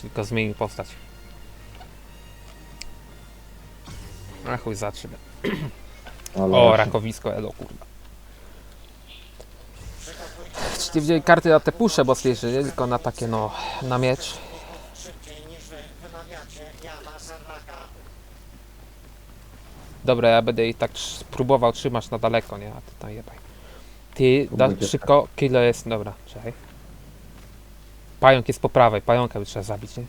Tylko zmienił postać. A chuj zatrzymę. Ale O, rakowisko Elo, kurwa. Czy ty wzięli karty na te pusze boskie, nie? Tylko na takie, no, na miecz. Dobra, ja będę jej tak trz- próbował trzymać na daleko, nie? A ty tam jebaj. Ty, da, Będzie szybko, kilo jest, dobra, czekaj. Pająk jest po prawej, pająka by trzeba zabić, nie?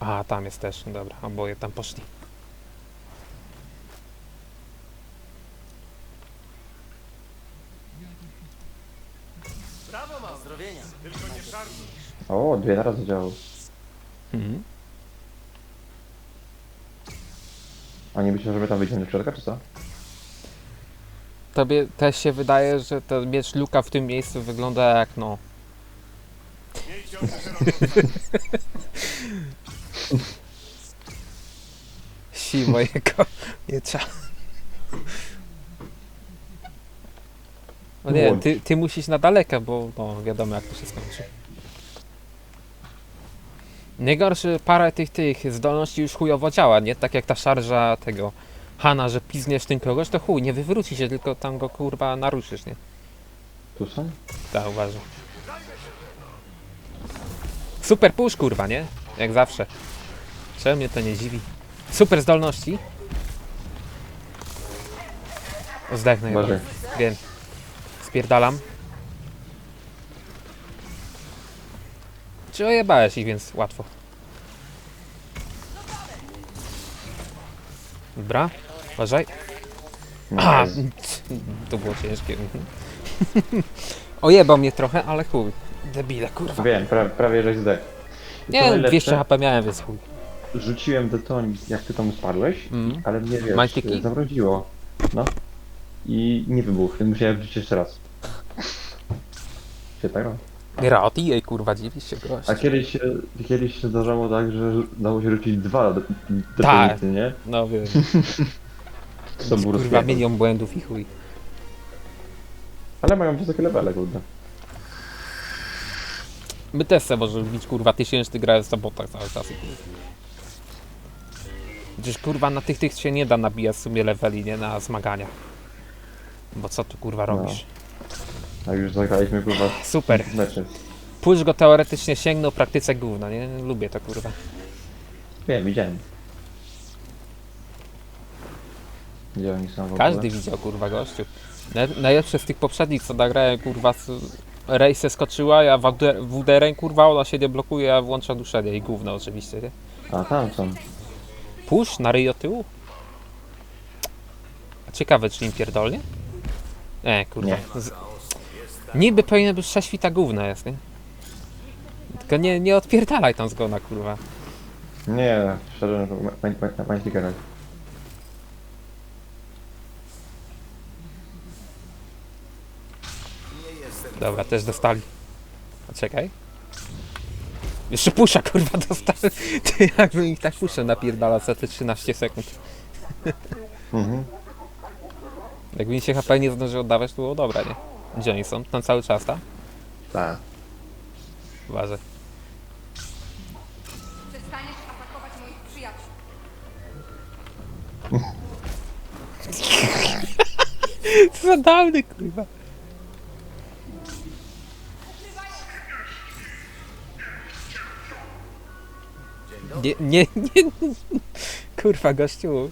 A, tam jest też, dobra, oboje tam poszli. O, dwie razy działał. Mhm. A nie myślisz, że my tam wyjdziemy do środka, czy co? Tobie też się wydaje, że ten miecz Luka w tym miejscu wygląda jak no. Si mojego miecza. No nie, ty, ty musisz na daleko, bo no, wiadomo jak to się skończy. Najgorsze parę tych tych zdolności już chujowo działa, nie? Tak jak ta szarża tego Hana, że pizniesz tym kogoś, to chuj, nie wywróci się, tylko tam go kurwa naruszysz, nie? Tu są? Tak, uważam. Super push, kurwa, nie? Jak zawsze. Czemu mnie to nie dziwi? Super zdolności. Zdechnę chyba. Wiem. Spierdalam. Czy ojebałeś ich, więc łatwo. Dobra, uważaj. A, to było ciężkie. Ojebał mnie trochę, ale chuj. Debile, kurwa. Wiem, pra, prawie żeś zdech. I co Nie, najlepsze, 200 HP miałem, więc chuj. Rzuciłem detoń, jak ty tam spadłeś, Mm. ale mnie wiesz, Majtiki? zamroziło. No. I nie wybuchł, więc musiałem wrzucić jeszcze raz. Się tak robi. Gra od EA, kurwa, dziwisz się gość. A kiedyś, się- kiedyś się zdarzało tak, że dało się rzucić dwa do, do Tak. nie? No wiem, To był kurwa, rozpierdol. milion błędów i chuj. Ale mają wysokie levele, kurde. My też se możemy bić, kurwa, tysięczny grając na botach cały czas. Przecież kurwa na tych tych się nie da nabijać w sumie leveli, nie? Na zmagania. Bo co tu kurwa robisz? A już zagraliśmy kurwa Super. meczy. Push go teoretycznie sięgnął, w praktyce gówno, nie? Lubię to kurwa. Wiem, widziałem. Gdzie oni są w ogóle? Każdy widział kurwa gościu. Naj- Najlepsze z tych poprzednich co nagrałem kurwa z... Rejse skoczyła, ja WDR kurwa, ona się nie blokuje, ja włączam duszenie i gówno oczywiście, nie? A tam są. Push na ryj od tyłu? A Ciekawe, czy im pierdolnie? E, kurwa. Nie. Z... Niby powinien być sześwita gówna jest, nie? Tylko nie, nie odpierdalaj tam zgona, kurwa. Nie, szczerze, no to ma- ma- ma grać. Dobra, też dostali. A czekaj. Jeszcze pusza, kurwa, dostali. Ty, jakbym ich tak puszę napierdala za te 13 sekund. Mhm. Jakby mi się HP nie zdążył oddawać, to było dobra, nie? Gdzie oni są? Tam cały czas, tak? Tak. Uważaj. Przestaniesz atakować moich przyjaciół. Co za dawny, kurwa. Nie, nie, nie, kurwa gościu.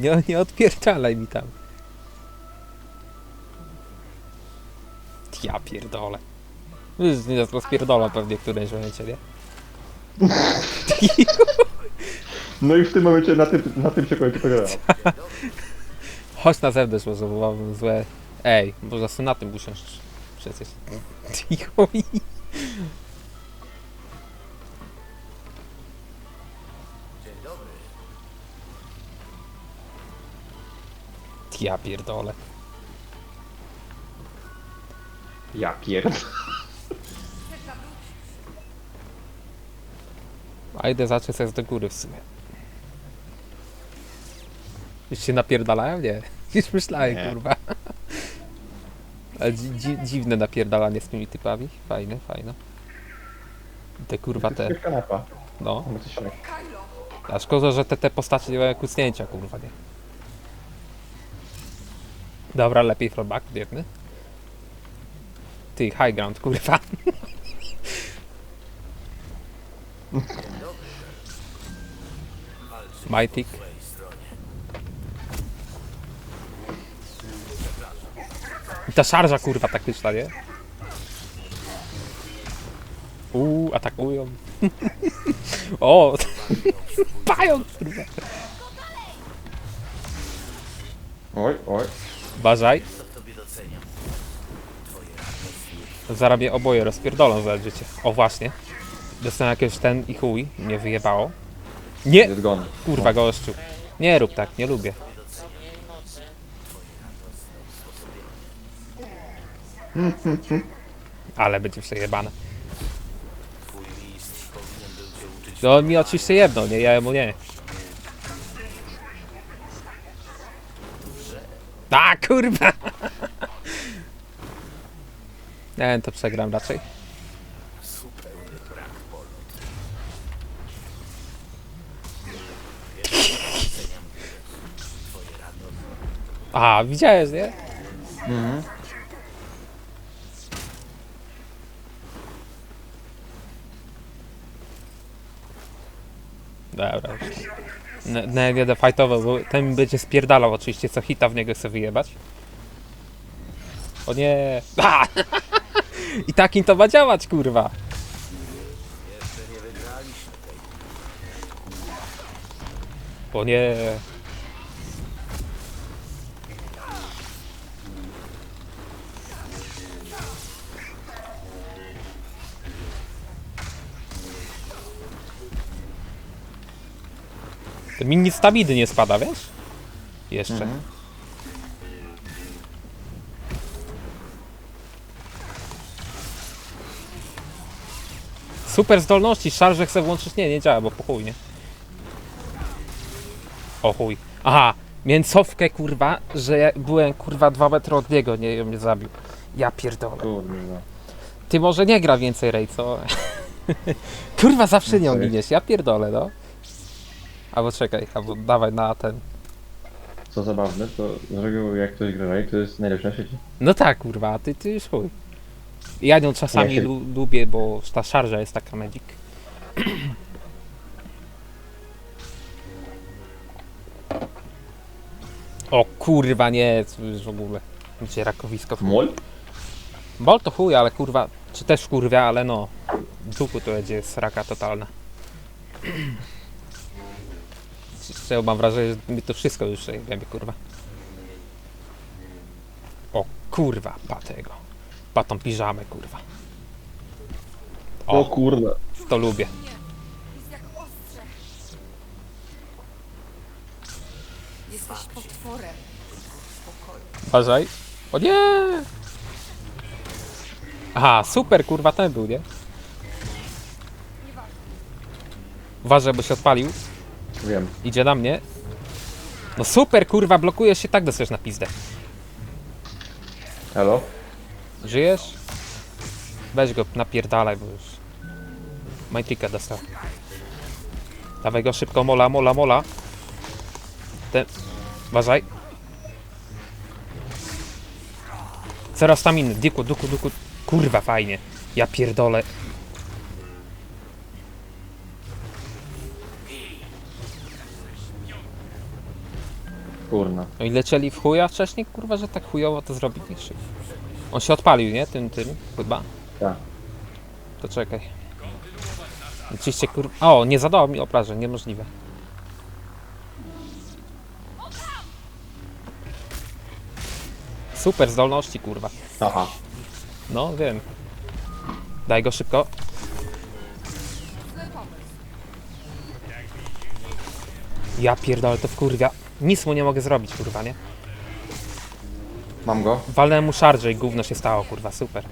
Nie, nie odpierdalaj mi tam. Ja pierdolę. Już nie rozpierdola pewnie w którymś momencie, nie? No i w tym momencie na tym, na tym się kończy gra. Chodź na zewnątrz, bo mam złe... Ej, można sobie na tym usiąść. Przecież. Cicho Ja pierdolę. Ja pierd... Chcesz zawrócić? A idę zacząć sobie do góry w sumie. Już się napierdalają? Nie. Już myślałem, Nie. kurwa. Ale dzi dzi dziwne napierdalanie z tymi typami. Fajne, fajne. Te kurwa te, kanapa. no. Coś! A szkoda, że te, te postacie nie mają kucnięcia, kurwa, nie? Dobra, lepiej throwback, biedny. Ty, high ground, kurwa. Mighty. I ta szarża, kurwa, taktyczna, nie? Uuu, atakują. o! Pająk, kurwa. Oj, oj. Uważaj. Zaraz mnie oboje rozpierdolą za życie. O właśnie. Dostałem jakiegoś ten i chuj. Mnie wyjebało. Nie! Jest. Kurwa gościu. Nie rób tak, nie lubię. Ale będzie przejebane. No on mi oczywiście jedno, nie? Ja mu nie. A kurwa! Nie to przegram raczej. A, widziałeś, nie? Mhm. Dobra. Ne, nie będę fightował, bo ten będzie spierdalał oczywiście, co hita w niego chce wyjebać. O nie! A! I takim to ma działać, kurwa! O nie! Mi nic staminy nie spada, wiesz? Jeszcze. Mhm. Super zdolności, szarże chcę włączyć. Nie, nie działa, bo po chuj, nie? O chuj. Aha, miałem cofkę, kurwa, że ja byłem, kurwa, dwa metry od niego, nie, i on mnie zabił. Ja pierdolę. Kurde. Ty może nie gra więcej Ray, co? kurwa, zawsze nią Okej. giniesz, ja pierdolę, no. Albo czekaj, albo dawaj na ten. Co zabawne, to z reguły jak ktoś gra Ray, to jest najlepszy na świecie. No tak, kurwa, ty, ty już chuj. Ja nią czasami Ja się- lu- lubię, bo ta szarża jest taka magic. O kurwa, nie, to już w ogóle. Gdzie rakowisko. w- Mol? Bol to chuj, ale kurwa, czy też kurwia, ale no. W duchu to będzie sraka totalna. Czy mam wrażenie, że mi to wszystko już wiemy, kurwa. O kurwa, pa tego. Pa tą piżamę, kurwa. O O, kurde. To lubię. mnie. Jest jak ostrze. Jesteś potworem. Spokoju. Uważaj. O nie! Aha, super, kurwa, ten był, nie? Uważaj, bo się odpalił. Wiem. Idzie na mnie. No super, kurwa, blokujesz się, tak dostajesz na pizdę. Halo? Żyjesz? Weź go, napierdalaj, bo już... Majtika dostał. Dawaj go szybko, mola, mola, mola. Ten... Uważaj. Zero staminy, diku, duku, duku. Kurwa, fajnie. Ja pierdolę. Kurna. No i lecieli w chuja wcześniej, kurwa, że tak chujowo to zrobili. Czy- On się odpalił, nie? Tym, tym, chyba. Tak. To czekaj. Oczywiście kur... O, nie zadało mi obrażeń, niemożliwe. Super zdolności, kurwa. Aha. No, wiem. Daj go szybko. Ja pierdolę, to wkurwia. Nic mu nie mogę zrobić, kurwa, nie? Mam go. Walnę mu szarże i gówno się stało, kurwa, super.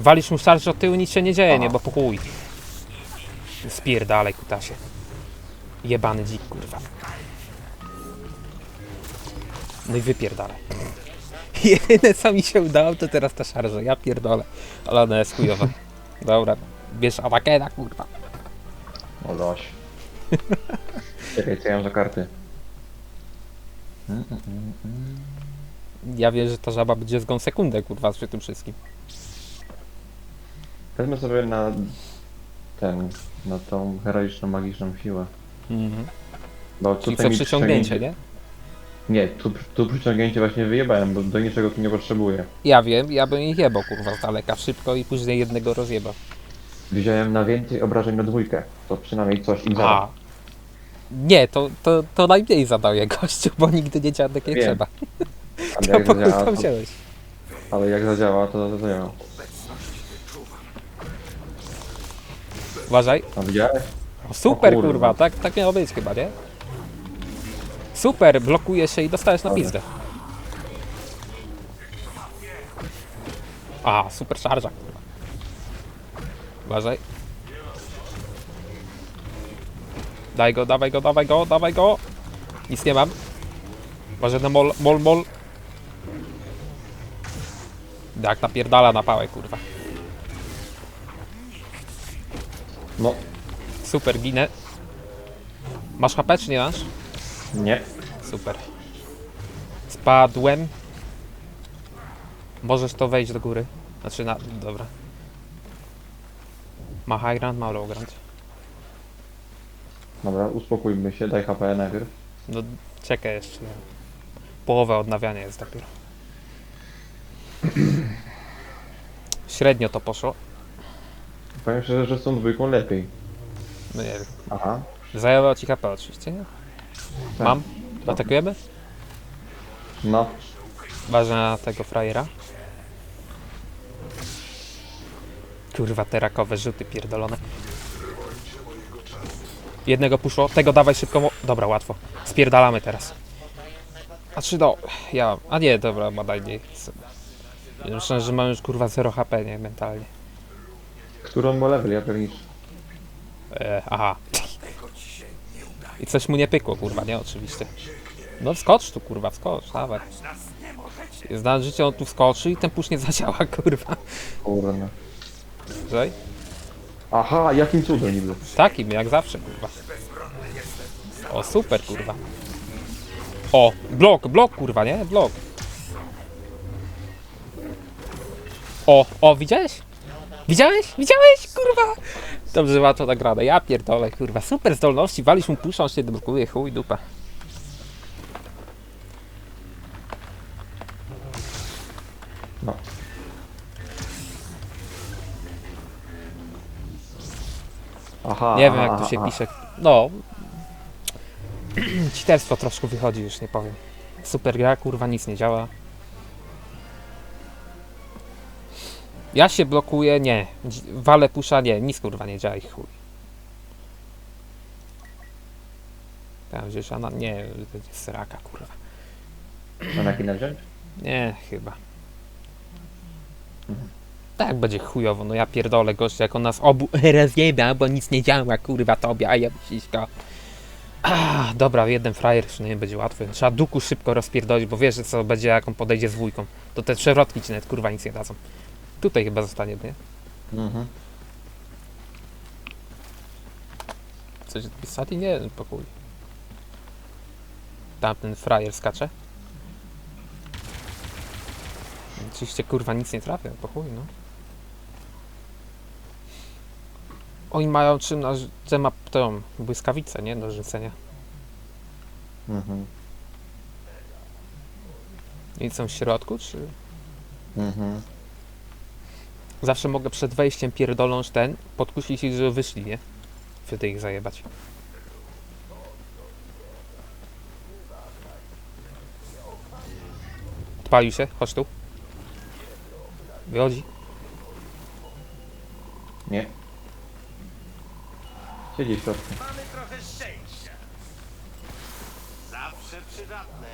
Walisz mu szarże od tyłu, nic się nie dzieje, nie? Bo po chuj. Spierdalaj, kutasie. Jebany dzik, kurwa. No i wypierdalaj. Jedyne co mi się udało, to teraz ta szarża. Ja pierdolę. Ale ona jest chujowa. Dobra. Bierz Atakena, kurwa. O loś. Czekaj, co ja mam za karty? Ja wiem, że ta żaba będzie zgon sekundę, kurwa, przy tym wszystkim. Wezmę sobie na ten, na tą heroiczną, magiczną siłę. Mhm. Bo Czyli co mi przyciągnięcie, nie? Nie, tu, tu przyciągnięcie właśnie wyjebałem, bo do niczego tu nie potrzebuję. Ja wiem, ja bym ich jebał, kurwa, z daleka, szybko i później jednego rozjebał. Wziąłem na więcej obrażeń na dwójkę. To przynajmniej coś im A. Nie, to, to, to najmniej zadaje gościu, bo nigdy nie dziadek nie Wiem. trzeba. Ale To jak po zadziała, to, wziąłeś. ale jak zadziała, to to zadziała. Uważaj. A widziałeś? O, super, O kurwa. kurwa, tak, tak miało być chyba, nie? Super, blokuje się i dostajesz na pizdę. A, super szarża, kurwa. Uważaj. Daj go, dawaj go, dawaj go, dawaj go. Nic nie mam. Uważaj na mol, mol, mol. Jak napierdala na pałę, kurwa. No, Super, ginę. Masz HP czy nie masz? nie. Super. Spadłem. Możesz to wejść do góry. Znaczy na... dobra. Ma high ground, ma low ground. Dobra, uspokójmy się, daj HP najpierw. No czekaj jeszcze. Połowę odnawiania jest dopiero. Średnio to poszło. Powiem szczerze, że z tą dwójką lepiej. No nie wiem. Aha. Zajęło ci HP oczywiście, nie? Tak. Mam? Atakujemy? No, Ważne na tego frajera. Kurwa, te rakowe rzuty pierdolone. Jednego puszło, tego dawaj szybko. mo- Dobra, łatwo. Spierdalamy teraz. A czy no, ja mam. A nie, dobra, ma daj nie. Myślę, że mam już kurwa 0 HP, nie, mentalnie. którą ma level, ja pewnie. E, aha. I coś mu nie pykło, kurwa, nie? Oczywiście. No wskocz tu, kurwa, wskocz, dawaj. Znam życie, on tu wskoczy i ten push nie zadziała, kurwa. Kurna. Żej? Aha, jakim cudem niby? Takim, jak zawsze, kurwa. O, super, kurwa. O, blok, blok, kurwa, nie? Blok. O, o, widziałeś? Widziałeś? Widziałeś, kurwa? Dobrze ma to nagrane. Ja pierdolę, kurwa. Super zdolności, walisz mu puszą, się blokuje, chuj, dupa. Aha. Nie wiem, aha, jak tu się aha. pisze. No. Citerstwo troszkę wychodzi, już nie powiem. Super gra, kurwa, nic nie działa. Ja się blokuję, nie. Wale pusza, nie. Nic kurwa nie działa i chuj. Tam gdzieś, a nie, to jest sraka, kurwa. Manekina wziąć? Nie, chyba. Tak będzie chujowo, no ja pierdolę gościa, jak on nas obu rozjebia, bo nic nie działa, kurwa tobie, a ja siśka. Ah, dobra, jeden frajer przynajmniej będzie łatwy. Trzeba duku szybko rozpierdolić, bo wiesz, że co będzie, jak on podejdzie z dwójką. To te przewrotki ci nawet kurwa nic nie dadzą. Tutaj chyba zostanie, nie? Mhm. Coś pisali? Nie, pokój. Tamten frajer skacze. Oczywiście kurwa nic nie trafia, po chuj, no. Oni mają czym na że ma tą błyskawicę, nie? Do rzucenia. Mhm. I są w środku, czy... Mhm. Zawsze mogę przed wejściem pierdoląć ten, podkusić ich, żeby wyszli, nie? Wtedy ich zajebać. Odpalił się, chodź tu. Wychodzi. Nie. Siedzi w środku. Mamy trochę szczęścia. Zawsze przydatne.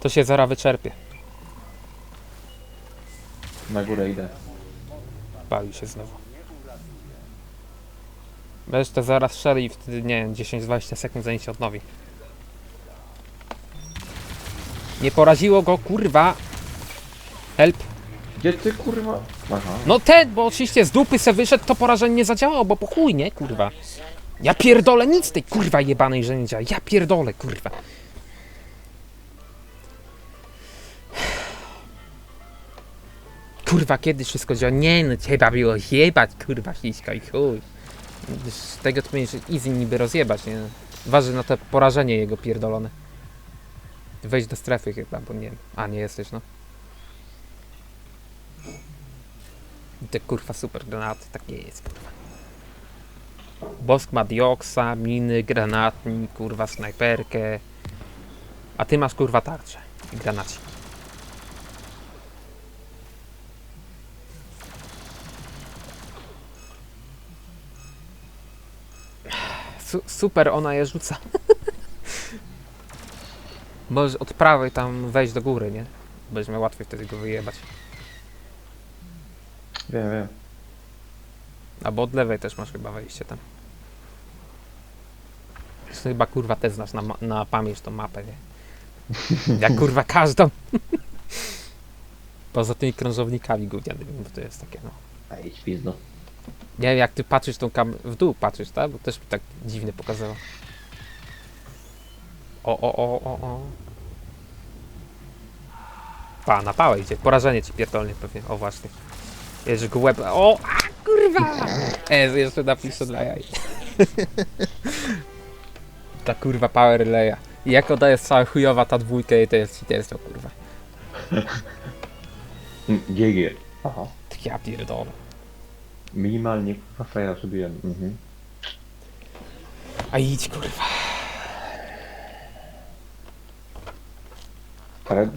To się zara wyczerpie. Na górę idę. Palił się znowu. Będziesz to zaraz strzeli i wtedy, nie wiem, 10-20 sekund zanim się odnowi. Nie poraziło go, kurwa! Help! Gdzie ty kurwa? Aha. No ten, bo oczywiście z dupy se wyszedł, to porażenie nie zadziałało, bo po chuj, nie, kurwa. Ja pierdolę nic tej kurwa jebanej, że nie działa. Ja pierdolę, kurwa. Kurwa, kiedy wszystko działa? Nie no, trzeba było jebać, kurwa, śliska i chuj. Z tego to będziesz easy niby rozjebać, nie? Waży na to porażenie jego pierdolone. Wejdź do strefy chyba, bo nie wiem. A, nie jesteś, no. I te kurwa super granaty, takie jest kurwa. Bosk ma dioksa, miny, granatnik, kurwa snajperkę. A ty masz kurwa tarczę i granaci. Su super ona je rzuca. Możesz od prawej tam wejść do góry, nie? Będziesz miał łatwiej wtedy go wyjebać. Wiem, wiem. Albo od lewej też masz chyba wejście tam. Zresztą chyba kurwa też znasz na, ma- na pamięć tą mapę, nie? Jak kurwa każdą. Poza tymi krążownikami gównianymi, bo to jest takie no. Ej, pizdo. Nie wiem jak ty patrzysz tą kam... w dół patrzysz, tak? Bo też mi tak dziwnie pokazało. O, o, o, o, o. Pa, na pałę idzie. Porażenie ci pierdolnie pewnie. O właśnie. Jerzy go łeb. O, a kurwa! E, jeszcze napiszę dla jaj. ta kurwa power leja. I jak ona jest cała chujowa ta dwójka i to jest cheaterstwo kurwa. GG. Aha. Tak ja pierdolę. Minimalnie kurwa fraja zrobiłem. Mhm. A idź kurwa. Ale